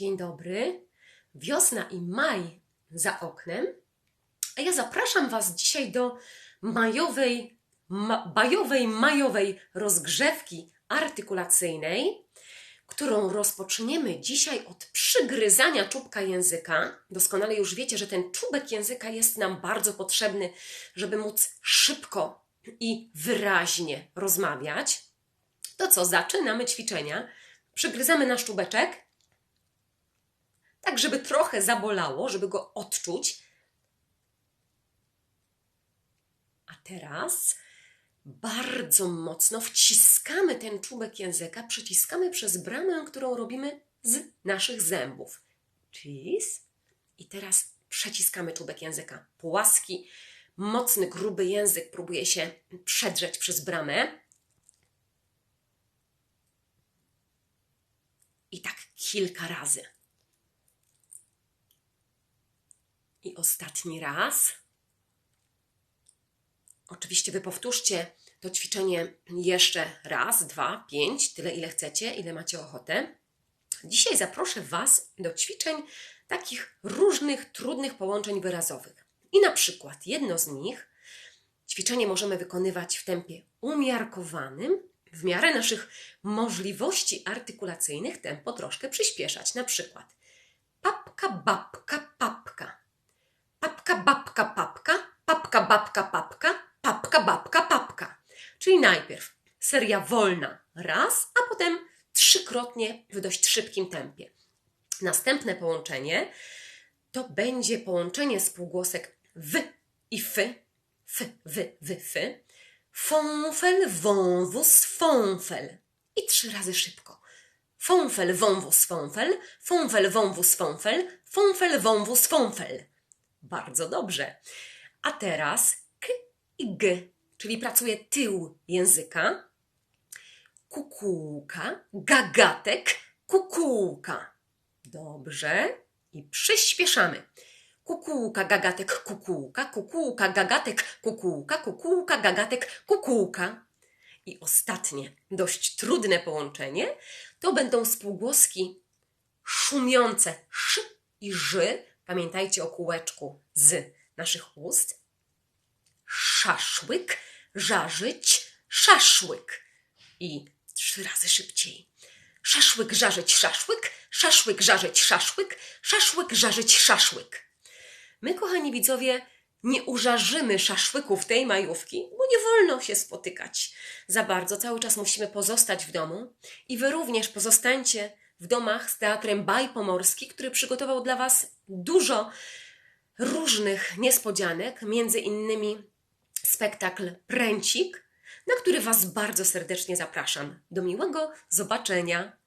Dzień dobry. Wiosna i maj za oknem. A ja zapraszam Was dzisiaj do majowej, ma, bajowej, majowej rozgrzewki artykulacyjnej, którą rozpoczniemy dzisiaj od przygryzania czubka języka. Doskonale już wiecie, że ten czubek języka jest nam bardzo potrzebny, żeby móc szybko i wyraźnie rozmawiać. To co, zaczynamy ćwiczenia. Przygryzamy nasz czubeczek tak żeby trochę zabolało, żeby go odczuć. A teraz bardzo mocno wciskamy ten czubek języka, przyciskamy przez bramę, którą robimy z naszych zębów. Cheese. I teraz przeciskamy czubek języka. Płaski, mocny, gruby język próbuje się przedrzeć przez bramę. I tak kilka razy. I ostatni raz. Oczywiście wy powtórzcie to ćwiczenie jeszcze raz, dwa, pięć, tyle ile chcecie, ile macie ochotę. Dzisiaj zaproszę Was do ćwiczeń takich różnych, trudnych połączeń wyrazowych. I na przykład jedno z nich, ćwiczenie możemy wykonywać w tempie umiarkowanym, w miarę naszych możliwości artykulacyjnych tempo troszkę przyspieszać. Na przykład papka, babka, papka papka, babka, papka, papka, babka, papka, papka, babka, papka. Czyli najpierw seria wolna raz, a potem trzykrotnie w dość szybkim tempie. Następne połączenie to będzie połączenie spółgłosek w i fy, f, wy, wy, fy, fąfel, wąwóz, fąfel. I trzy razy szybko. Fąfel, wąwóz, fąfel, fąfel, wąwóz, fąfel, fąfel, wąwóz, fąfel. Bardzo dobrze. A teraz k i g, czyli pracuje tył języka. Kukułka, gagatek, kukułka. Dobrze. I przyspieszamy. Kukułka, gagatek, kukułka, kukułka, gagatek, kukułka, kukułka, gagatek, kukułka. I ostatnie, dość trudne połączenie, to będą spółgłoski szumiące sz i ży, Pamiętajcie o kółeczku z naszych ust. Szaszłyk, żarzyć, szaszłyk. I trzy razy szybciej. Szaszłyk, żarzyć, szaszłyk, szaszłyk, żarzyć, szaszłyk, szaszłyk, żarzyć, szaszłyk. My, kochani widzowie, nie użarzymy szaszłyków tej majówki, bo nie wolno się spotykać za bardzo. Cały czas musimy pozostać w domu i wy również pozostańcie w domach z Teatrem Baj Pomorski, który przygotował dla Was dużo różnych niespodzianek, między innymi spektakl Pręcik, na który Was bardzo serdecznie zapraszam. Do miłego zobaczenia!